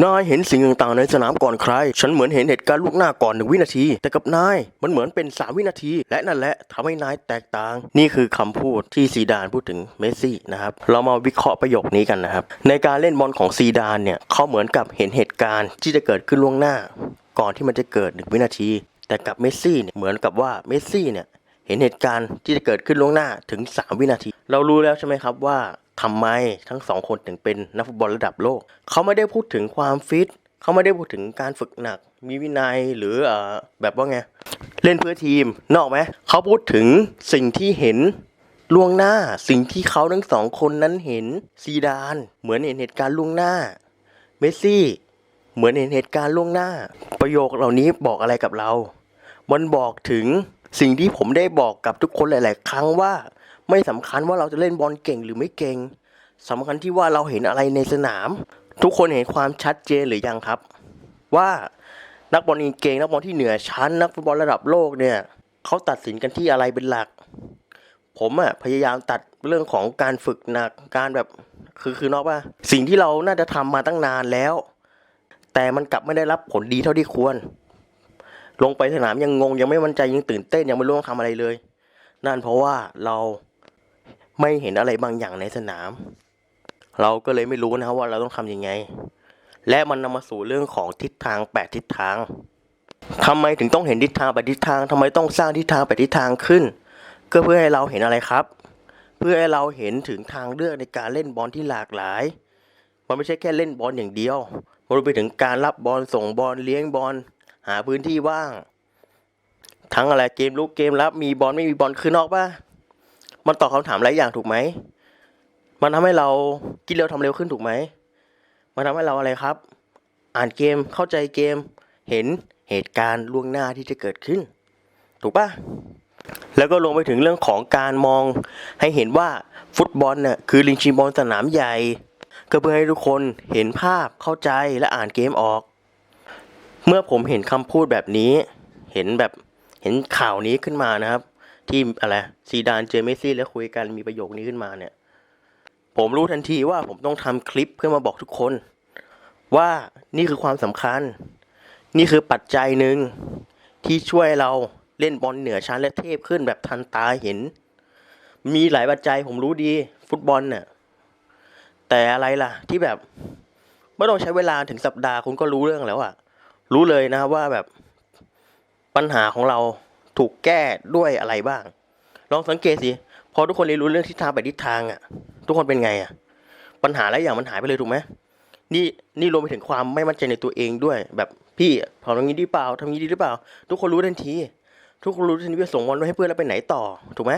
นายเห็นสิ่งต่างๆในสนามก่อนใคร ฉันเหมือนเห็นเหตุการณ์ล่วงหน้าก่อนหนึ่งวินาที แต่กับนายมันเหมือนเป็นสามวินาที และนั่นแหละทำให้นายแตกต่าง นี่คือคำพูดที่ซีดานพูดถึงเมสซี่นะครับ เรามาวิเคราะห์ประโยคนี้กันนะครับ ในการเล่นบอลของซีดานเนี่ยเขาเหมือนกับเห็นเหตุการณ์ที่จะเกิดขึ้นล่วงหน้า ก่อนที่มันจะเกิดหนึ่งวินาที แต่กับเมสซี่เนี่ยเหมือนกับว่าเมสซี่เนี่ยเห็นเหตุการณ์ที่จะเกิดขึ้นล่วงหน้าถึง 3 วินาที เรารู้แล้วใช่ไหมครับว่า ทำไมทั้งสองคนถึงเป็นนักฟุตบอลระดับโลก เขาไม่ได้พูดถึงความฟิต เขาไม่ได้พูดถึงการฝึกหนัก มีวินัยหรืออแบบว่าไง เล่นเพื่อทีมนออกไหมเขาพูดถึงสิ่งที่เห็นล่วงหน้าสิ่งที่เขาทั้งสองคนนั้นเห็นซีดาน เหมือนเห็นเหตุการณ์ล่วงหน้า เมสซี่ เหมือนเห็นเหตุการณ์ล่วงหน้า ประโยคเหล่านี้บอกอะไรกับเรา มันบอกถึง สิ่งที่ผมได้บอกกับทุกคนหลาย ๆ ครั้งว่า ไม่สำคัญว่าเราจะเล่นบอลเก่งหรือไม่เก่งสำคัญที่ว่าเราเห็นอะไรในสนาม ทุกคนเห็นความชัดเจนหรือยังครับ ว่านักบอลเก่งนักบอลที่เหนือชั้น นักฟุตบอลระดับโลกเนี่ยเขาตัดสินกันที่อะไรเป็นหลัก ผมอะพยายามตัดเรื่องของการฝึกหนักการแบบคือคือนอกว่าสิ่งที่เราน่าจะทำมาตั้งนานแล้ว แต่มันกลับไม่ได้รับผลดีเท่าที่ควร ลงไปสนามยังงงยังไม่มั่นใจยังตื่นเต้นยังไม่รู้ต้องทำอะไรเลย นั่นเพราะว่าเราไม่เห็นอะไรบางอย่างในสนาม เราก็เลยไม่รู้นะครับว่าเราต้องทำยังไง และมันนำมาสู่เรื่องของทิศทางแปดทิศทางทำไมถึงต้องเห็นทิศทางแปดทิศทางทำไมต้องสร้างทิศทางแปดทิศทางขึ้น ก็เพื่อให้เราเห็นอะไรครับ เพื่อให้เราเห็นถึงทางเลือกในการเล่นบอลที่หลากหลาย มันไม่ใช่แค่เล่นบอลอย่างเดียว มันรวมไปถึงการรับบอลส่งบอลเลี้ยงบอล หาพื้นที่ว่าง ทั้งอะไรเกมลุกเกมรับมีบอลไม่มีบอลคือนอกป่ะมันตอบคำถามหลายอย่างถูกไหมมันทำให้เราคิดเร็วทำเร็วขึ้นถูกไหม มันทำให้เราอะไรครับ อ่านเกมเข้าใจเกม เห็นเหตุการณ์ล่วงหน้าที่จะเกิดขึ้น ถูกป่ะแล้วก็ลงไปถึงเรื่องของการมองให้เห็นว่าฟุตบอลน่ะคือลิงชิงบอลสนามใหญ่ ก็เพื่อให้ทุกคนเห็นภาพเข้าใจและอ่านเกมออก เมื่อผมเห็นคำพูดแบบนี้ เห็นแบบเห็นข่าวนี้ขึ้นมานะครับ ที่อะไรซีดานเจอเมสซี่แล้วคุยกันมีประโยคนี้ขึ้นมาเนี่ย ผมรู้ทันทีว่าผมต้องทำคลิปเพื่อมาบอกทุกคน ว่านี่คือความสำคัญ นี่คือปัจจัยหนึ่งที่ช่วยเราเล่นบอลเหนือชั้นและเทพขึ้นแบบทันตาเห็น มีหลายปัจจัยผมรู้ดี ฟุตบอลเนี่ยแต่อะไรล่ะ ที่แบบไม่ต้องใช้เวลาถึงสัปดาห์คุณก็รู้เรื่องแล้วอะ รู้เลยนะครับว่าแบบปัญหาของเราถูกแก้ด้วยอะไรบ้าง ลองสังเกตสิ พอทุกคนเรียนรู้เรื่องทิศทางไปทิศทางอะทุกคนเป็นไงอะปัญหาหลายอย่างมันหายไปเลยถูกไหมนี่นี่รวมไปถึงความไม่มั่นใจในตัวเองด้วย แบบพี่ทำอย่างนี้ดีเปล่าทำอย่างนี้ดีหรือเปล่า ทุกคนรู้ทันที ทุกคนรู้ทันทีว่าส่งบอลไว้ให้เพื่อนแล้วไปไหนต่อถูกไหม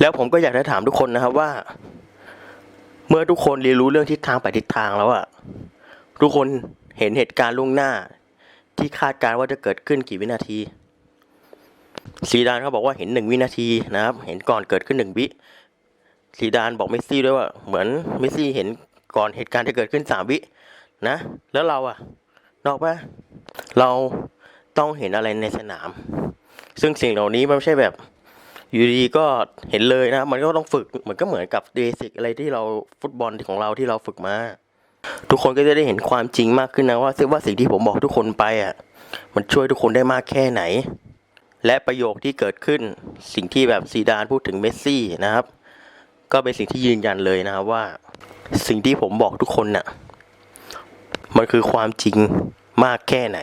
แล้วผมก็อยากจะถามทุกคนนะครับว่า เมื่อทุกคนเรียนรู้เรื่องทิศทางไปทิศทางแล้วอะทุกคนเห็นเหตุการณ์ล่วงหน้า ที่คาดการว่าจะเกิดขึ้นกี่วินาทีซีดานเขาบอกว่าเห็นหนึ่งวินาทีนะครับ เห็นก่อนเกิดขึ้นหนึ่งวิซีดานบอกเมสซี่ด้วยว่า เหมือนเมสซี่เห็นก่อนเหตุการณ์จะเกิดขึ้นสามวินะ แล้วเราอะนอกปะเราต้องเห็นอะไรในสนาม ซึ่งสิ่งเหล่านี้มันไม่ใช่แบบอยู่ดีก็เห็นเลยนะ มันก็ต้องฝึกเหมันก็เหมือนกับเบสิกอะไรที่เราฟุตบอลของเราที่เราฝึกมา ทุกคนก็จะได้เห็นความจริงมากขึ้นนะว่าซึ่งว่าสิ่งที่ผมบอกทุกคนไปอะมันช่วยทุกคนได้มากแค่ไหน และประโยคที่เกิดขึ้น สิ่งที่แบบซีดานพูดถึงเมสซี่นะครับ ก็เป็นสิ่งที่ยืนยันเลยนะครับว่า สิ่งที่ผมบอกทุกคนน่ะมันคือความจริงมากแค่ไหน